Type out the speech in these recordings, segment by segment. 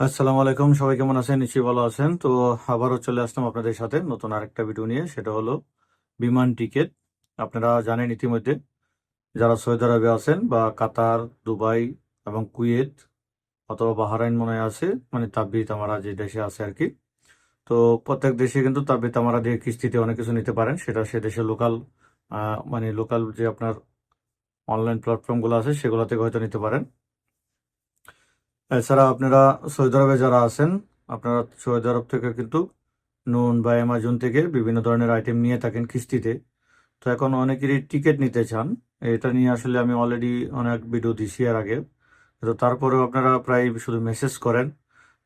আসসালামু আলাইকুম, সবাই কেমন আছেন? নিশ্চয়ই ভালো আছেন। তো আবারও চলে আসলাম আপনাদের সাথে নতুন আরেকটা ভিডিও নিয়ে, সেটা হলো বিমান টিকিট। আপনারা জানেন ইতিমধ্যে যারা সৌদি আরবে আছেন বা কাতার, দুবাই এবং কুয়েত অথবা বাহারাইন মনে আছে মানে তাব্বি তামারা যে দেশে আছে আর কি, তো প্রত্যেক দেশে কিন্তু তাব্বি তামারা দিয়ে কিস্তিতে অনেক কিছু নিতে পারেন। সেটা সে দেশের লোকাল মানে লোকাল যে আপনার অনলাইন প্ল্যাটফর্মগুলো আছে সেগুলো থেকে হয়তো নিতে পারেন। এছাড়া আপনারা সৌদি আরবে যারা আছেন, আপনারা সৌদি আরব থেকে কিন্তু নুন বা অ্যামাজন থেকে বিভিন্ন ধরনের আইটেম নিয়ে থাকেন কিস্তিতে। তো এখন অনেকেরই টিকিট নিতে চান। এটা নিয়ে আসলে আমি অলরেডি অনেক ভিডিও দিছি এর আগে। তো তারপরেও আপনারা প্রায় শুধু মেসেজ করেন।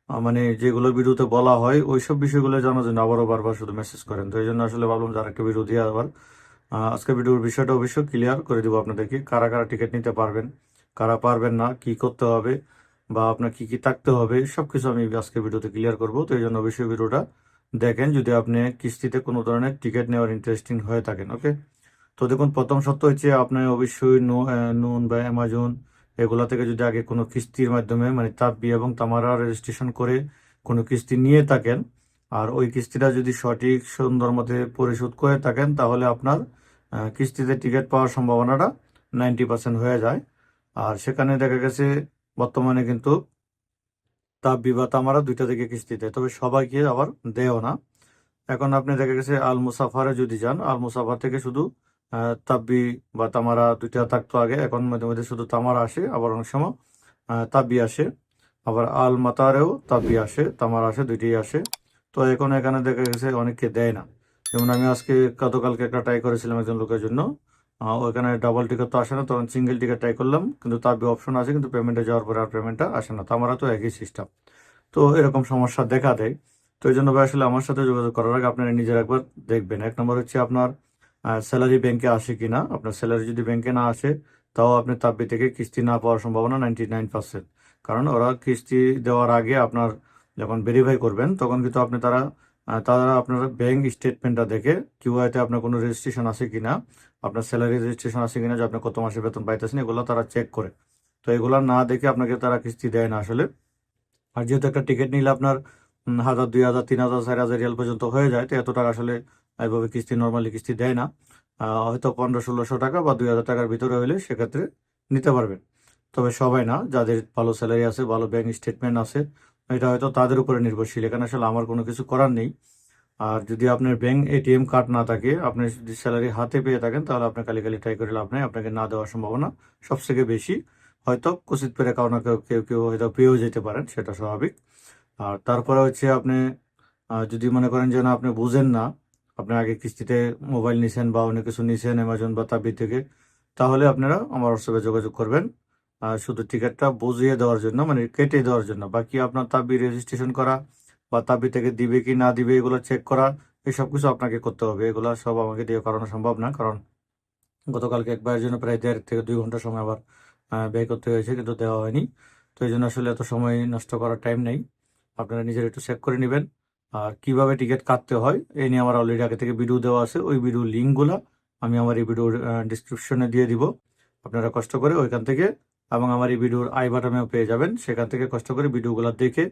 মানে যেগুলো ভিডিওতে বলা হয়, ওইসব বিষয়গুলো জানার জন্য আবারও বারবার শুধু মেসেজ করেন। তো এই জন্য আসলে ভাবলাম যারা একটা ভিডিও দিয়ে আবার আজকে ভিডিওর বিষয়টা অবশ্যই ক্লিয়ার করে দেবো আপনাদেরকে। কারা কারা টিকিট নিতে পারবেন, কারা পারবেন না, কি করতে হবে বা আপনার কি কি থাকতে হবে, সবকিছু আমি আজকে ভিডিওতে ক্লিয়ার করব। তো এই জন্য অবশ্যই ভিডিওটা দেখেন, যদি আপনি কিস্তিতে কোনো ধরনের টিকিট নেওয়ার ইন্টারেস্টিং হয়ে থাকেন ওকে তো দেখুন, প্রথম সত্য হচ্ছে আপনি অবশ্যই নুন বা অ্যামাজন এগুলা থেকে যদি আগে কোনো কিস্তির মাধ্যমে মানে তাব্বি এবং তামারা রেজিস্ট্রেশন করে কোনো কিস্তি নিয়ে থাকেন, আর ওই কিস্তিটা যদি সঠিক সুন্দর মতে পরিশোধ করে থাকেন, তাহলে আপনার কিস্তিতে টিকিট পাওয়ার সম্ভাবনাটা নাইনটি পার্সেন্ট হয়ে যায়। আর সেখানে দেখা গেছে বর্তমানে কিন্তু তাব্বি বা তামারা দুইটা থেকে কিস্তি দেয়। তবে সবাইকে আবার দেও না। এখন আপনি দেখা গেছে আল মুসাফারে যদি যান আল মুসাফার থেকে শুধু তাব্বি বা তামারা দুইটা থাকতো আগে, এখন মধ্যে মধ্যে শুধু তামারা আসে, আবার অনেক সময় তাব্বি আসে, আবার আল মাতারেও তাব্বি আসে, তামারা আসে, দুইটাই আসে। তো এখন এখানে দেখা গেছে অনেককে দেয় না। যেমন আমি আজকে গতকালকে একটা ট্রাই করেছিলাম একজন লোকের জন্য। ওখানে ডাবল টিকিট তো আসে না, তখন সিঙ্গেল টিকিট ট্রাই করলাম, কিন্তু তাব্বি অপশন আছে, কিন্তু পেমেন্টে যাওয়ার পরে আর পেমেন্টটা আসে না। তামারা তো একই সিস্টেম তো এরকম সমস্যা দেখা দেয়। তো এই জন্য আসলে আমার সাথে যোগাযোগ করার আগে আপনারা নিজের একবার দেখবেন। এক নম্বর হচ্ছে আপনার স্যালারি ব্যাংকে আসে কি না আপনার স্যালারি যদি ব্যাংকে না আসে, তাও আপনি তাব্বি থেকে কিস্তি না পাওয়ার সম্ভাবনা নাইনটি নাইন পার্সেন্ট কারণ ওরা কিস্তি দেওয়ার আগে আপনার যখন ভেরিফাই করবেন, তখন কিন্তু আপনি তারা তারা আপনার ব্যাংক স্টেটমেন্টটা দেখে কিউআইতে আপনার কোনো রেজিস্ট্রেশন আছে কি না আপনার স্যালারি রেজিস্ট্রেশন আছে কিনা, যে আপনি কত মাসে বেতন পাইতেছেন, এগুলো তারা চেক করে। তো এগুলো না দেখে আপনাকে তারা কিস্তি দেয় না আসলে। আর যেহেতু একটা টিকিট নিলে আপনার হাজার, দুই হাজার, তিন হাজার, চার হাজার রিয়াল পর্যন্ত হয়ে যায়, তো এত টাকা আসলে এইভাবে কিস্তি নর্মালি কিস্তি দেয় না। হয়তো পনেরো, ষোলোশো টাকা বা দুই হাজার টাকার ভিতরে হলে সেক্ষেত্রে নিতে পারবেন। তবে সবাই না, যাদের ভালো স্যালারি আছে, ভালো ব্যাংক স্টেটমেন্ট আছে এটা হয়তো তাদের উপরে নির্ভরশীল। এখানে আসলে আমার কোনো কিছু করার নেই। আর যদি আপনার ব্যাংক এটিএম কার্ড না থাকে, আপনি যদি স্যালারি হাতে পেয়ে থাকেন, তাহলে আপনি খালি খালি ট্রাই করে লাভ নাই, আপনাকে না দেওয়ার সম্ভাবনা সবথেকে বেশি। হয়তো কুচিত পেরে কারও না কেউ কেউ হয়তো পেয়েও যেতে পারেন, সেটা স্বাভাবিক। আর তারপরে হচ্ছে আপনি যদি মনে করেন যে না, আপনি বুঝেন না, আপনি আগে কিস্তিতে মোবাইল নিছেন বা অনেক কিছু নিছেন অ্যামাজন বা তাবি থেকে, তাহলে আপনারা আমার হোয়াটসঅ্যাপে যোগাযোগ করবেন। শুধু টিকিটটা বুঝিয়ে দেওয়ার জন্য মানে কেটে দেওয়ার জন্য। বাকি আপনার তাবি রেজিস্ট্রেশন করা বা তাবি থেকে দিবে কি না দিবে, এগুলো চেক করা, এই সব কিছু আপনাকে করতে হবে। এগুলো সব আমাকে দিয়ে করানো সম্ভব না, কারণ গতকালকে একবারের জন্য প্রায় দেড় থেকে দুই ঘণ্টা সময় আবার ব্যয় করতে হয়েছে, কিন্তু দেওয়া হয়নি। তো এই জন্য আসলে এত সময় নষ্ট করার টাইম নেই। আপনারা নিজের একটু চেক করে নেবেন। আর কীভাবে টিকিট কাটতে হয় এই নিয়ে আমার অলরেডি আগে থেকে ভিডিও দেওয়া আছে। ওই ভিডিও লিঙ্কগুলো আমি আমার এই ভিডিওর ডিসক্রিপশনে দিয়ে দিব। আপনারা কষ্ট করে ওইখান থেকে এবং আমার এই ভিডিওর আই বাটনেও পেয়ে যাবেন। সেখান থেকে কষ্ট করে ভিডিওগুলো দেখে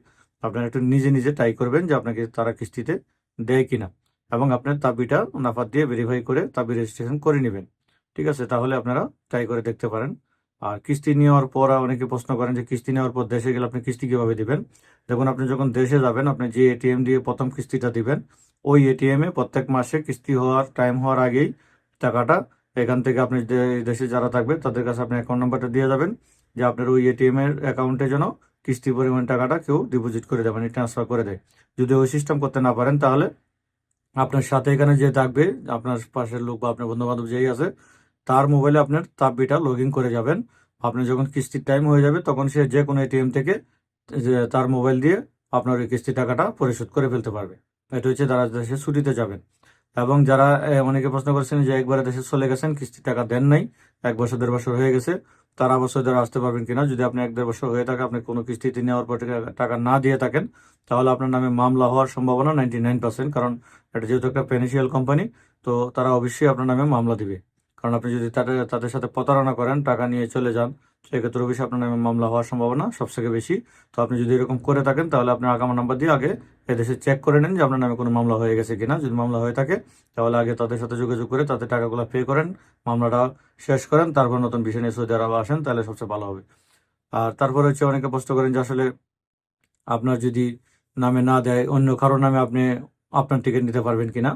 আপনারা একটু নিজে নিজে ট্রাই করবেন যে আপনাকে তারা কিস্তিতে দেয় কিনা। এবং আপনার তাবিটা নাফাত দিয়ে ভেরিফাই করে তাবি রেজিস্ট্রেশন করে নেবেন। ঠিক আছে, তাহলে আপনারা ট্রাই করে দেখতে পারেন। আর কিস্তি নেওয়ার পর অনেকে প্রশ্ন করেন যে কিস্তি নেওয়ার পর দেশে গেলে আপনি কিস্তি কীভাবে দিবেন? দেখুন, আপনি যখন দেশে যাবেন, আপনি যে এটিএম দিয়ে প্রথম কিস্তিটা দিবেন, ওই এটিএমে প্রত্যেক মাসে কিস্তি হওয়ার টাইম হওয়ার আগেই টাকাটা এখান থেকে আপনি দেশে যারা থাকবে, তাদের কাছে আপনি অ্যাকাউন্ট নাম্বারটা দিয়ে যাবেন। যে আপনার ওই এটিএম এর অ্যাকাউন্টে যেন কিস্তি পরিমাণ টাকাটা কেউ ডিপোজিট করে দেবেন ট্রান্সফার করে দেয়। যদি ওই সিস্টেম করতে না পারেন, তাহলে আপনার সাথে এখানে যে থাকবে, আপনার পাশের লোক বা আপনার বন্ধু বান্ধব যেই আছে, তার মোবাইলে আপনার তাপবিটা লগ ইন করে যাবেন। আপনি যখন কিস্তির টাইম হয়ে যাবে, তখন সে যে কোনো এটিএম থেকে তার মোবাইল দিয়ে আপনার ওই কিস্তি টাকাটা পরিশোধ করে ফেলতে পারবে। এটা হচ্ছে যারা দেশে ছুটিতে যাবেন। এবং যারা অনেকে প্রশ্ন করেছেন যে একবারে দেশে চলে গেছেন কিস্তি টাকা দেন নাই, এক বছর, দেড় বছর হয়ে গেছে, তারা বছর ধরে আসতে পারবেন কিনা? যদি আপনি এক, দেড় বছর হয়ে থাকে, আপনি কোনো কিস্তিতে নেওয়ার পর টাকা- না দিয়ে থাকেন, তাহলে আপনার নামে মামলা হওয়ার সম্ভাবনা নাইনটি নাইন পার্সেন্ট কারণ এটা যেহেতু একটা ফিনান্সিয়াল কোম্পানি তো তারা অবশ্যই আপনার নামে মামলা দিবে। কারণ আপনি যদি তাদের তাদের সাথে প্রতারণা করেন, টাকা নিয়ে চলে যান, সেক্ষেত্রে অবশ্যই আপনার নামে মামলা হওয়ার সম্ভাবনা সবথেকে বেশি। তো আপনি যদি এরকম করে থাকেন, তাহলে আপনার আগামা নাম্বার দিয়ে আগে এদেশে চেক করে নেন যে আপনার নামে কোনো মামলা হয়ে গেছে কিনা। যদি মামলা হয়ে থাকে, তাহলে আগে তাদের সাথে যোগাযোগ করে তাদের টাকাগুলো পে করেন, মামলাটা শেষ করেন, তারপর নতুন বিষয় নিয়ে সৌদি আরবে আসেন, তাহলে সবচেয়ে ভালো হবে। আর তারপরে হচ্ছে অনেকে প্রশ্ন করেন যে আসলে আপনার যদি নামে না দেয়, অন্য কারোর নামে আপনি আপনার টিকিট নিতে পারবেন কিনা?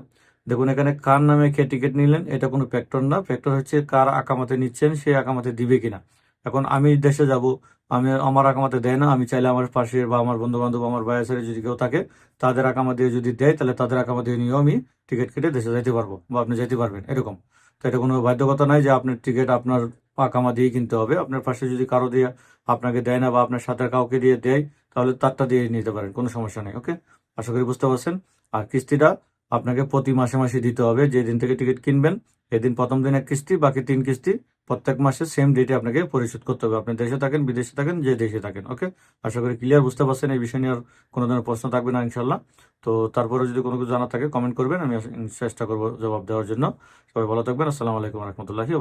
দেখুন, এখানে কার নামে কে টিকিট নিলেন, এটা কোনো ফ্যাক্টর না। ফ্যাক্টর হচ্ছে কার আকামাতে নিচ্ছেন, সে আকামাতে দিবে কিনা। এখন আমি দেশে যাব, আমি আমার আকামাতে দেয় না, আমি চাইলে আমার পাশের বা আমার বন্ধু বান্ধব আমার ছেলে যদি কেউ থাকে, তাদের আকামা দিয়ে যদি দেয়, তাহলে তাদের আকামা দিয়ে নিয়েও আমি টিকিট কেটে দেশে যেতে পারব বা আপনি যেতে পারবেন, এরকম। তো এটা কোনো বাধ্যকতা নাই যে আপনার টিকিট আপনার আকামা দিয়েই কিনতে হবে। আপনার পাশে যদি কারও দিয়ে আপনাকে দেয় না বা আপনার সাথে কাউকে দিয়ে দেয়, তাহলে তারটা দিয়ে নিতে পারেন, কোনো সমস্যা নেই, ওকে? আশা করি বুঝতে পারছেন। আর কিস্তিটা আপনাকে প্রতি মাসে মাসে দিতে হবে। যে দিন থেকে টিকিট কিনবেন, এদিন প্রথম দিন এক কিস্তি, বাকি তিন কিস্তি প্রত্যেক মাসে সেম ডেটে আপনাকে পরিশোধ করতে হবে। আপনি দেশে থাকেন, বিদেশে থাকেন, যে দেশে থাকেন ওকে আশা করি ক্লিয়ার বুঝতে পারছেন, এই বিষয় নিয়ে আর কোনো ধরনের প্রশ্ন থাকবে না ইনশাল্লাহ তো তারপরে যদি কোনো কিছু জানা থাকে কমেন্ট করবেন, আমি চেষ্টা করব জবাব দেওয়ার জন্য। সবাই ভালো থাকবেন। আসসালামু আলাইকুম রহমতুল্লাহি